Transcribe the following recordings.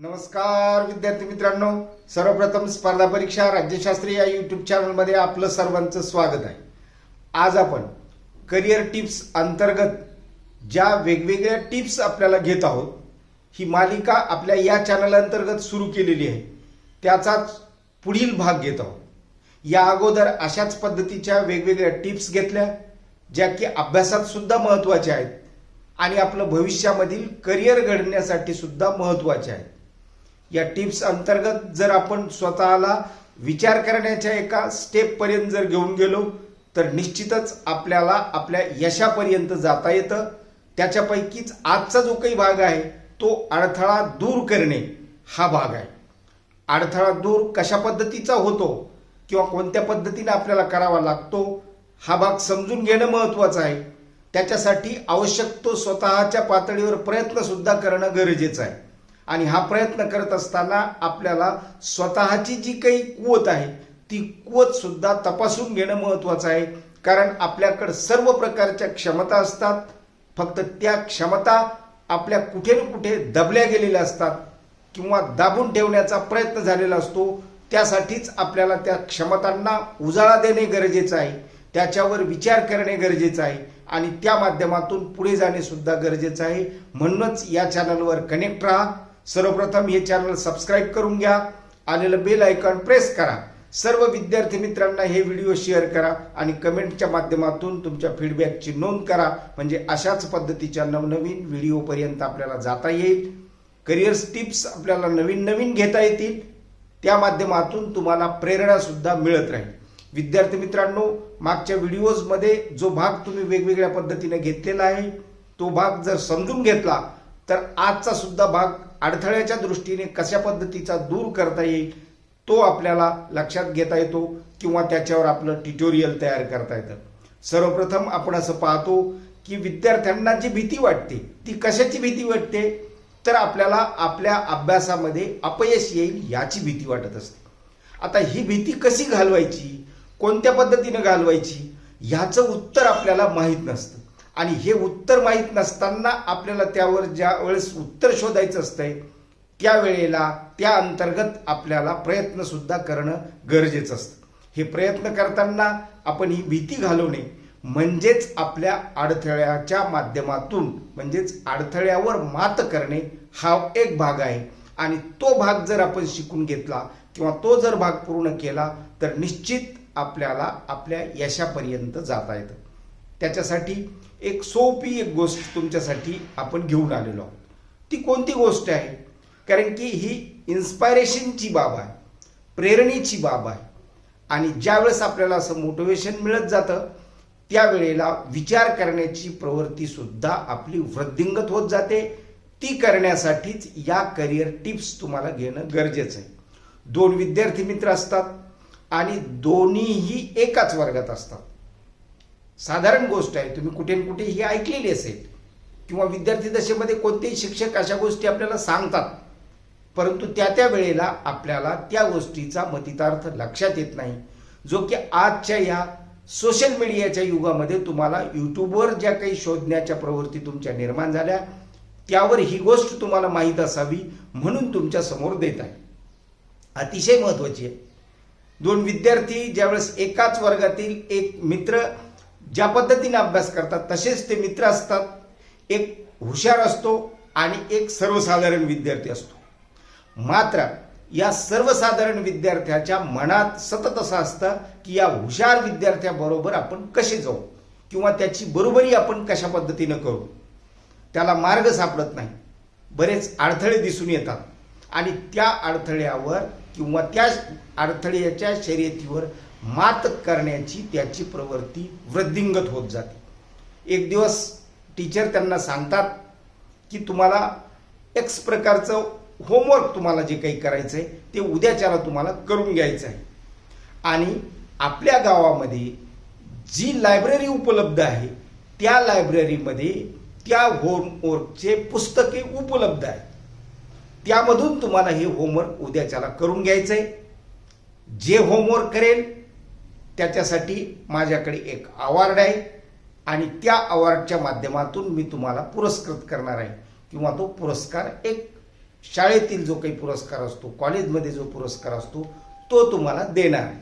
नमस्कार विद्यार्थी मित्रांनो. सर्वप्रथम स्पर्धा परीक्षा राज्यशास्त्री या यूट्यूब चॅनलमध्ये आपलं सर्वांचं स्वागत आहे. आज आपण करिअर टिप्स अंतर्गत ज्या वेगवेगळ्या टिप्स आपल्याला घेत आहोत ही मालिका आपल्या या चॅनल अंतर्गत सुरू केलेली आहे. त्याचाच पुढील भाग घेत आहोत. या अगोदर अशाच पद्धतीच्या वेगवेगळ्या टिप्स घेतल्या ज्या की अभ्यासात सुद्धा महत्त्वाच्या आहेत आणि आपलं भविष्यामधील करिअर घडण्यासाठी सुद्धा महत्त्वाच्या आहेत. या टिप्स अंतर्गत जर आपण स्वतःला विचार करण्याच्या एका स्टेप पर्यंत जर घेऊन गेलो तर निश्चितच आपल्याला आपल्या यशापर्यंत जाता येतं. त्याच्यापैकीच आजचा जो काही भाग आहे तो अडथळा दूर करणे हा भाग आहे. अडथळा दूर कशा पद्धतीचा होतो किंवा कोणत्या पद्धतीने आपल्याला करावा लागतो हा भाग समजून घेणं महत्वाचं आहे. त्याच्यासाठी आवश्यक तो स्वतःच्या पातळीवर प्रयत्न सुद्धा करणं गरजेचं आहे. आणि हा प्रयत्न करत असताना आपल्याला स्वतःची जी काही कुवत आहे ती कुवत सुद्धा तपासून घेणं महत्वाचं आहे. कारण आपल्याकडे सर्व प्रकारच्या क्षमता असतात. फक्त त्या क्षमता आपल्या कुठे ना कुठे दबल्या गेलेल्या असतात किंवा दाबून ठेवण्याचा प्रयत्न झालेला असतो. त्यासाठीच आपल्याला त्या क्षमतांना उजाळा देणे गरजेचं आहे. त्याच्यावर विचार करणे गरजेचं आहे. आणि त्या माध्यमातून पुढे जाणे सुद्धा गरजेचं आहे. म्हणूनच या चॅनलवर कनेक्ट राहा. सर्वप्रथम हे चॅनल सबस्क्राईब करून घ्या. आलेलं बेल आयकॉन प्रेस करा. सर्व विद्यार्थी मित्रांना हे व्हिडिओ शेअर करा आणि कमेंटच्या माध्यमातून तुमच्या फीडबॅकची नोंद करा. म्हणजे अशाच पद्धतीच्या नवनवीन व्हिडिओपर्यंत आपल्याला जाता येईल. करिअर टिप्स आपल्याला नवीन नवीन घेता येतील. त्या माध्यमातून तुम्हाला प्रेरणासुद्धा मिळत राहील. विद्यार्थी मित्रांनो मागच्या व्हिडिओजमध्ये जो भाग तुम्ही वेगवेगळ्या पद्धतीने घेतलेला आहे तो भाग जर समजून घेतला तर आजचा सुद्धा भाग अडथळ्याच्या दृष्टीने कशा पद्धतीचा दूर करता येईल तो आपल्याला लक्षात घेता येतो किंवा त्याच्यावर आपलं ट्युटोरियल तयार करता येतं. सर्वप्रथम आपण असं पाहतो की विद्यार्थ्यांना जी भीती वाटते ती कशाची भीती वाटते? तर आपल्याला आपल्या अभ्यासामध्ये अपयश येईल याची भीती वाटत असते. आता ही भीती कशी घालवायची कोणत्या पद्धतीने घालवायची ह्याचं उत्तर आपल्याला माहीत नसतं. आणि हे उत्तर माहीत नसताना आपल्याला त्यावर ज्या वेळेस उत्तर शोधायचं असतंय त्यावेळेला त्या अंतर्गत आपल्याला प्रयत्नसुद्धा करणं गरजेचं असतं. हे प्रयत्न करताना आपण ही भीती घालवणे म्हणजेच आपल्या अडथळ्याच्या माध्यमातून म्हणजेच अडथळ्यावर मात करणे हा एक भाग आहे. आणि तो भाग जर आपण शिकून घेतला किंवा तो जर भाग पूर्ण केला तर निश्चित आपल्याला आपल्या यशापर्यंत जाता येतं. त्याच्यासाठी एक सोपी एक गोष्ट तुमच्यासाठी आपण घेऊन आलेलो आहोत. ती कोणती गोष्ट आहे? कारण की ही इन्स्पायरेशनची बाब आहे प्रेरणेची बाब आहे. आणि ज्यावेळेस आपल्याला असं मोटिवेशन मिळत जातं त्यावेळेला विचार करण्याची प्रवृत्तीसुद्धा आपली वृद्धिंगत होत जाते. ती करण्यासाठीच या करिअर टिप्स तुम्हाला घेणं गरजेचं आहे. दोन विद्यार्थी मित्र असतात आणि दोन्हीही एकाच वर्गात असतात. साधारण गोष्ट आहे. तुम्ही कुठे न कुठे ही ऐकलेली असेल. किंवा विद्यार्थी दशेमध्ये कोणतेही शिक्षक अशा गोष्टी आपल्याला सांगतात. परंतु त्या त्या वेळेला आपल्याला त्या गोष्टीचा मतितार्थ लक्षात येत नाही. जो की आजच्या या सोशल मीडियाच्या युगामध्ये तुम्हाला यूट्यूबवर ज्या काही शोधण्याच्या प्रवृत्ती तुमच्या निर्माण झाल्या त्यावर ही गोष्ट तुम्हाला माहीत असावी म्हणून तुमच्यासमोर देत आहे. अतिशय महत्वाची आहे. दोन विद्यार्थी ज्यावेळेस एकाच वर्गातील एक मित्र ज्या पद्धतीने अभ्यास करतात तसेच ते मित्र असतात. एक हुशार असतो आणि एक सर्वसाधारण विद्यार्थी असतो. मात्र या सर्वसाधारण विद्यार्थ्याच्या मनात सतत असं असतं की या हुशार विद्यार्थ्याबरोबर आपण कसे जाऊ? किंवा त्याची बरोबरी आपण कशा पद्धतीनं करू? त्याला मार्ग सापडत नाही. बरेच अडथळे दिसून येतात. आणि त्या अडथळ्यावर किंवा त्या अडथळ्याच्या शर्यतीवर मात करण्याची त्याची प्रवृत्ती वृद्धिंगत होत जाते. एक दिवस टीचर त्यांना सांगतात की तुम्हाला एक्स प्रकारचं होमवर्क तुम्हाला जे काही करायचं आहे ते उद्याच्याला तुम्हाला करून घ्यायचं आहे आणि आपल्या गावामध्ये जी लायब्ररी उपलब्ध आहे त्या लायब्ररीमध्ये त्या होमवर्कचे पुस्तके उपलब्ध आहेत. त्यामधून तुम्हाला हे होमवर्क उद्याच्याला करून घ्यायचं आहे जे होमवर्क करेल त्याच्यासाठी माझ्याकडे एक अवॉर्ड आहे आणि त्या अवॉर्डच्या माध्यमातून मी तुम्हाला पुरस्कृत करणार आहे. किंवा तो पुरस्कार एक शाळेतील जो काही पुरस्कार असतो कॉलेजमध्ये जो पुरस्कार असतो तो तुम्हाला देणार आहे.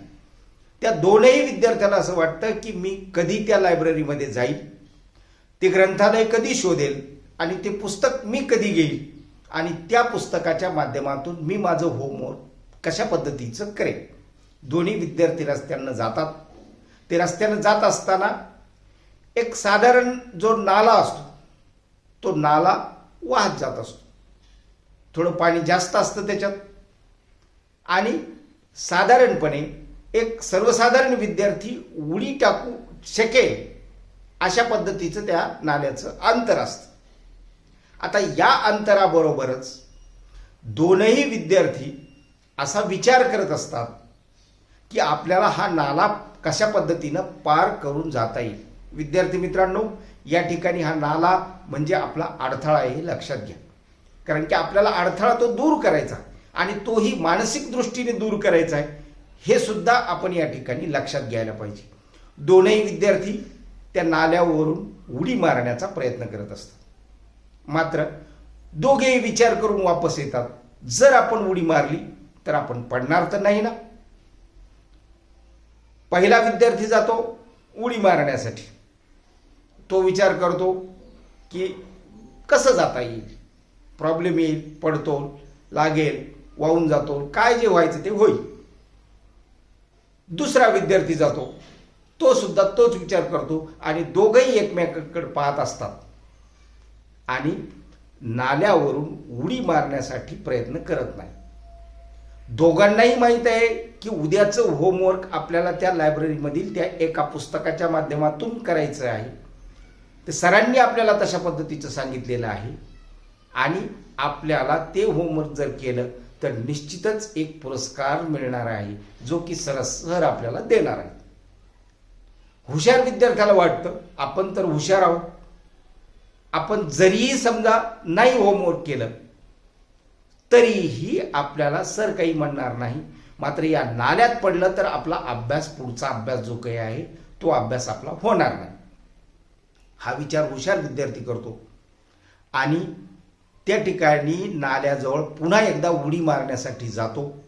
त्या दोनही विद्यार्थ्याला असं वाटतं की मी कधी त्या लायब्ररीमध्ये जाईल ते ग्रंथालय कधी शोधेल आणि ते पुस्तक मी कधी घेईल आणि त्या पुस्तकाच्या माध्यमातून मी माझं होमवर्क कशा पद्धतीचं करेन. दोन्ही विद्यार्थी रस्त्यानं जातात. ते रस्त्यानं जात असताना एक साधारण जो नाला असतो तो नाला वाहत जात असतो. थोडं पाणी जास्त असतं त्याच्यात. आणि साधारणपणे एक सर्वसाधारण विद्यार्थी उडी टाकू शकेल अशा पद्धतीचं त्या नाल्याचं अंतर असतं. आता या अंतराबरोबरच दोनही विद्यार्थी असा विचार करत असतात की आपल्याला हा नाला कशा पद्धतीनं पार करून जाता येईल? विद्यार्थी मित्रांनो या ठिकाणी हा नाला म्हणजे आपला अडथळा आहे हे लक्षात घ्या. कारण की आपल्याला अडथळा तो दूर करायचा आणि तोही मानसिक दृष्टीने दूर करायचा आहे हे सुद्धा आपण या ठिकाणी लक्षात घ्यायला पाहिजे. दोनही विद्यार्थी त्या नाल्यावरून उडी मारण्याचा प्रयत्न करत असतात. मात्र दोघेही विचार करून वापस येतात. जर आपण उडी मारली तर आपण पडणार तर नाही ना? पहिला विद्यार्थी जातो उडी मारण्यासाठी. तो विचार करतो की कसं जाता येईल? प्रॉब्लेम येईल पडतो लागेल वाहून जातो. काय जे व्हायचं ते होईल. दुसरा विद्यार्थी जातो. तो सुद्धा तोच विचार करतो आणि दोघंही एकमेकांकडे पाहत असतात. आणि नाल्यावरून उडी मारण्यासाठी प्रयत्न करत नाही. दोघांनाही माहीत आहे की उद्याचं होमवर्क आपल्याला त्या लायब्ररीमधील त्या एका पुस्तकाच्या माध्यमातून करायचं आहे. ते सरांनी आपल्याला तशा पद्धतीचं सांगितलेलं आहे. आणि आपल्याला ते होमवर्क जर केलं तर निश्चितच एक पुरस्कार मिळणार आहे जो की सर सर आपल्याला देणार आहे हुशार विद्यार्थ्याला वाटतं आपण तर हुशार आहोत. आपण जरीही समजा नाही होमवर्क केलं तरीही आपल्याला सर काही म्हणणार नाही. मात्र या नाल्यात पडलं तर आपला अभ्यास पुढचा अभ्यास जो काही आहे तो अभ्यास आपला होणार नाही. हा विचार हुशार विद्यार्थी करतो. आणि त्या ठिकाणी नाल्याजवळ पुन्हा एकदा उडी मारण्यासाठी जातो.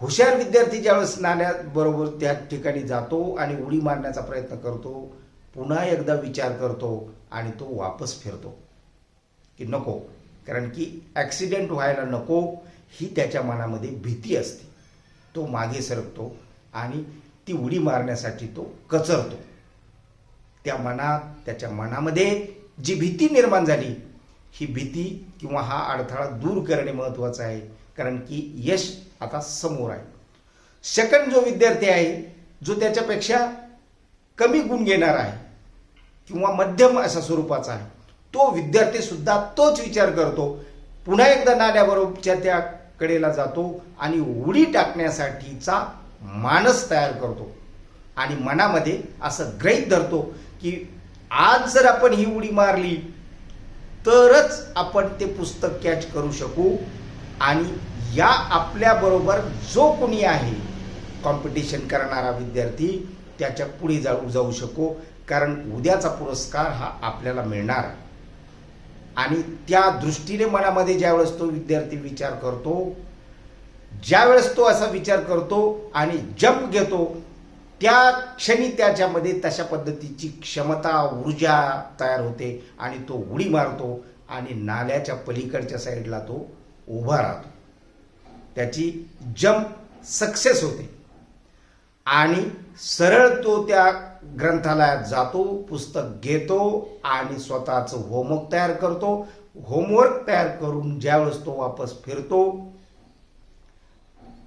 हुशार विद्यार्थी ज्यावेळेस नाल्याबरोबर त्या ठिकाणी जातो आणि उडी मारण्याचा प्रयत्न करतो पुन्हा एकदा विचार करतो आणि तो वापस फिरतो. की नको कारण की ॲक्सिडेंट व्हायला नको ही त्याच्या मनामध्ये भीती असते. तो मागे सरकतो आणि ती उडी मारण्यासाठी तो कचरतो. त्या मनात त्याच्या मनामध्ये जी भीती निर्माण झाली ही भीती किंवा हा अडथळा दूर करणे महत्त्वाचं आहे कारण की यश आता समोर आहे. सेकंड जो विद्यार्थी आहे जो त्याच्यापेक्षा कमी गुण घेणार आहे किंवा मध्यम अशा स्वरूपाचा आहे तो विद्यार्थी सुद्धा तोच विचार करतो. पुन्हा एकदा नाल्याबरोबरच्या त्या कडेला जातो आणि उडी टाकण्यासाठीचा मानस तयार करतो. आणि मनामध्ये असं ग्रहित धरतो की आज जर आपण ही उडी मारली तरच आपण ते पुस्तक कॅच करू शकू आणि या आपल्याबरोबर जो कोणी आहे कॉम्पिटिशन करणारा विद्यार्थी त्याच्या पुढे जाऊ जाऊ शकू. कारण उद्याचा पुरस्कार हा आपल्याला मिळणार आहे. आणि त्या दृष्टीने मनामध्ये ज्यावेळेस तो विद्यार्थी विचार करतो ज्यावेळेस तो असा विचार करतो आणि जंप घेतो त्या क्षणी त्याच्यामध्ये तशा पद्धतीची क्षमता ऊर्जा तयार होते आणि तो उडी मारतो आणि नाल्याच्या पलीकडच्या साईडला तो उभा राहतो. त्याची जंप सक्सेस होते. आणि सरळ तो त्या ग्रंथालयात जातो पुस्तक घेतो आणि स्वतःचं होमवर्क तयार करतो. होमवर्क तयार करून ज्यावेळेस तो वापस फिरतो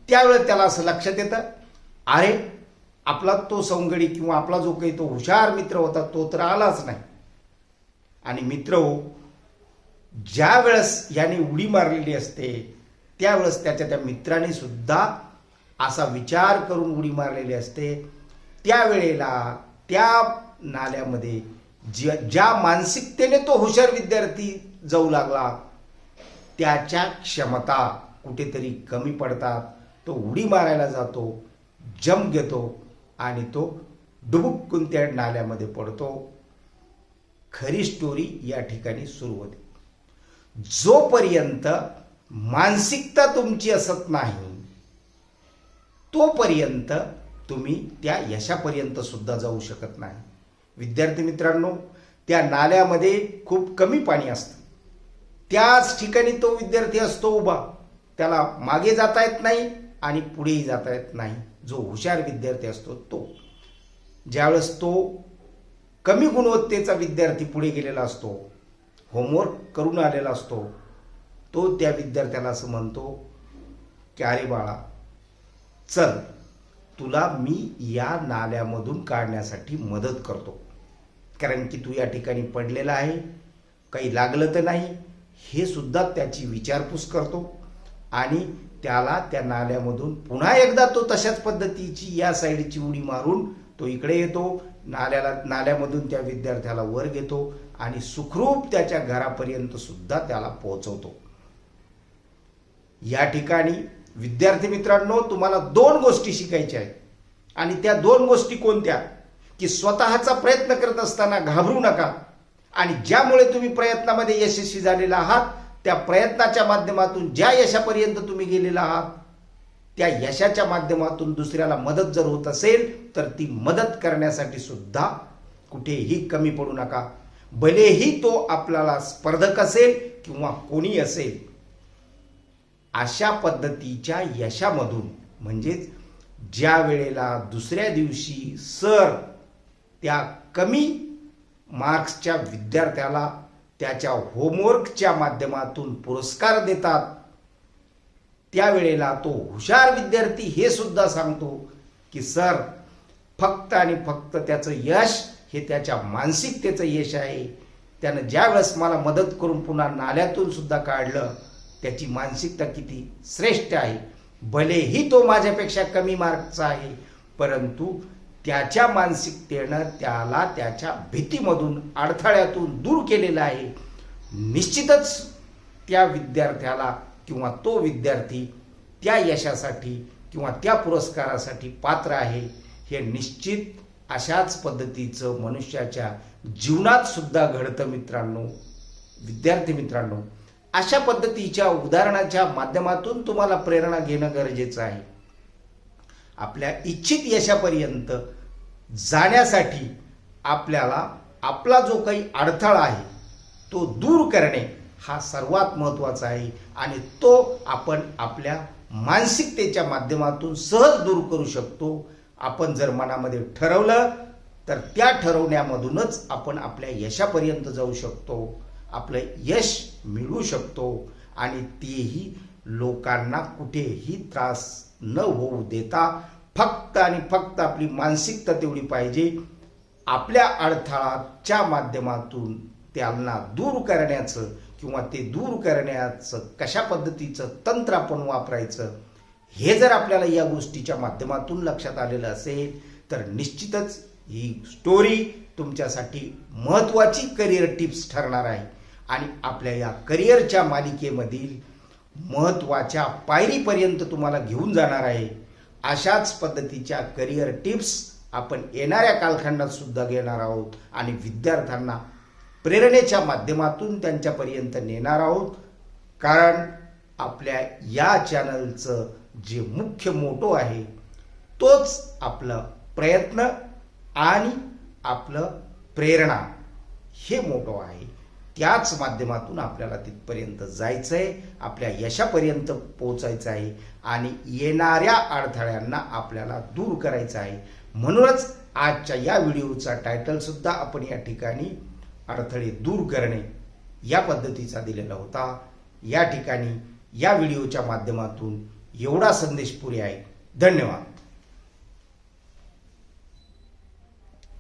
त्यावेळेस त्याला असं लक्षात येतं अरे आपला तो सवंगडी किंवा आपला जो काही तो हुशार मित्र होता तो तर आलाच नाही. आणि मित्र हो ज्या वेळेस याने उडी मारलेली असते त्यावेळेस त्याच्या त्या मित्राने सुद्धा असा विचार करून उडी मारलेली असते. त्यावेळेला त्या नाल्यामध्ये ज्या ज्या मानसिकतेने तो हुशार विद्यार्थी जाऊ लागला त्याच्या क्षमता कुठेतरी कमी पडतात. तो उडी मारायला जातो जम घेतो आणि तो डुबुकून त्या नाल्यामध्ये पडतो. खरी स्टोरी या ठिकाणी सुरू होते. जोपर्यंत मानसिकता तुमची असत नाही तोपर्यंत तुम्ही त्या यशापर्यंत सुद्धा जाऊ शकत नाही. विद्यार्थी मित्रांनो त्या नाल्यामध्ये खूप कमी पाणी असतं. त्याच ठिकाणी तो विद्यार्थी असतो उभा. त्याला मागे जाता येत नाही आणि पुढेही जाता येत नाही. जो हुशार विद्यार्थी असतो तो. ज्यावेळेस तो कमी गुणवत्तेचा विद्यार्थी पुढे गेलेला असतो होमवर्क करून आलेला असतो तो त्या विद्यार्थ्याला असं म्हणतो की अरे बाळा चल तुला मी या नाल्यामधून काढण्यासाठी मदत करतो. कारण की तू या ठिकाणी पडलेला आहे काही लागलं तर नाही हे सुद्धा त्याची विचारपूस करतो. आणि त्याला त्या नाल्यामधून पुन्हा एकदा तो तशाच पद्धतीची या साईडची उडी मारून तो इकडे येतो नाल्याला नाल्यामधून त्या विद्यार्थ्याला वर घेतो आणि सुखरूप त्याच्या घरापर्यंत सुद्धा त्याला पोहोचवतो. या ठिकाणी विद्यार्थी मित्रांनो तुम्हाला दोन गोष्टी शिकायच्या आहेत. आणि त्या दोन गोष्टी कोणत्या? की स्वतःचा प्रयत्न करत असताना घाबरू नका. आणि ज्यामुळे तुम्ही प्रयत्नामध्ये यशस्वी झालेला आहात त्या प्रयत्नाच्या माध्यमातून ज्या यशापर्यंत तुम्ही गेलेला आहात त्या यशाच्या माध्यमातून दुसऱ्याला मदत जर होत असेल तर ती मदत करण्यासाठी सुद्धा कुठेही कमी पडू नका. भलेही तो आपल्याला स्पर्धक असेल किंवा कोणी असेल अशा पद्धतीच्या यशामधून म्हणजेच ज्या वेळेला दुसऱ्या दिवशी सर त्या कमी मार्क्सच्या विद्यार्थ्याला त्याच्या होमवर्कच्या माध्यमातून पुरस्कार देतात त्यावेळेला तो हुशार विद्यार्थी हे सुद्धा सांगतो की सर फक्त आणि फक्त त्याचं यश हे त्याच्या मानसिकतेचं यश आहे. त्यानं ज्यावेळेस मला मदत करून पुन्हा नाल्यातून सुद्धा काढलं त्याची मानसिकता किती श्रेष्ठ आहे. भलेही तो माझ्यापेक्षा कमी मार्कचा आहे परंतु त्याच्या मानसिकतेनं त्याला त्याच्या भीतीमधून अडथळ्यातून दूर केलेलं आहे. निश्चितच त्या विद्यार्थ्याला किंवा तो विद्यार्थी त्या यशासाठी किंवा त्या पुरस्कारासाठी पात्र आहे. हे निश्चित अशाच पद्धतीचं मनुष्याच्या जीवनात सुद्धा घडतं मित्रांनो विद्यार्थी मित्रांनो. अशा पद्धतीच्या उदाहरणाच्या माध्यमातून तुम्हाला प्रेरणा घेणं गरजेचं आहे. आपल्या इच्छित यशापर्यंत जाण्यासाठी आपल्याला आपला जो काही अडथळा आहे तो दूर करणे हा सर्वात महत्त्वाचा आहे आणि तो आपण आपल्या मानसिकतेच्या माध्यमातून सहज दूर करू शकतो. आपण जर मनामध्ये ठरवलं तर त्या ठरवण्यामधूनच आपण आपल्या यशापर्यंत जाऊ शकतो. आपलं यश मिळू शकतो आणि तेही लोकांना कुठेही त्रास न होऊ देता फक्त आणि फक्त आपली मानसिकता तेवढी पाहिजे. आपल्या अडथळाच्या माध्यमातून त्यांना दूर करण्याचं किंवा ते दूर करण्याचं कशा पद्धतीचं तंत्र आपण वापरायचं हे जर आपल्याला या गोष्टीच्या माध्यमातून लक्षात आलेलं असेल तर निश्चितच ही स्टोरी तुमच्यासाठी महत्त्वाची करिअर टिप्स ठरणार आहे. आणि आपल्या या करिअरच्या मालिकेमधील महत्त्वाच्या पायरीपर्यंत तुम्हाला घेऊन जाणार आहे. अशाच पद्धतीच्या करिअर टिप्स आपण येणाऱ्या कालखंडात सुद्धा घेणार आहोत आणि विद्यार्थ्यांना प्रेरणेच्या माध्यमातून त्यांच्यापर्यंत नेणार आहोत. कारण आपल्या या चॅनलचं जे मुख्य मोटो आहे तोच आपलं प्रयत्न आणि आपलं प्रेरणा हे मोटो आहे. त्याच माध्यमातून आपल्याला तिथपर्यंत जायचं आहे आपल्या यशापर्यंत पोहोचायचं आहे आणि येणाऱ्या अडथळ्यांना आपल्याला दूर करायचं आहे. म्हणूनच आजच्या या व्हिडिओचा टायटलसुद्धा आपण या ठिकाणी अडथळे दूर करणे या पद्धतीचा दिलेला होता. या ठिकाणी या व्हिडिओच्या माध्यमातून एवढा संदेश पुरे आहे. धन्यवाद.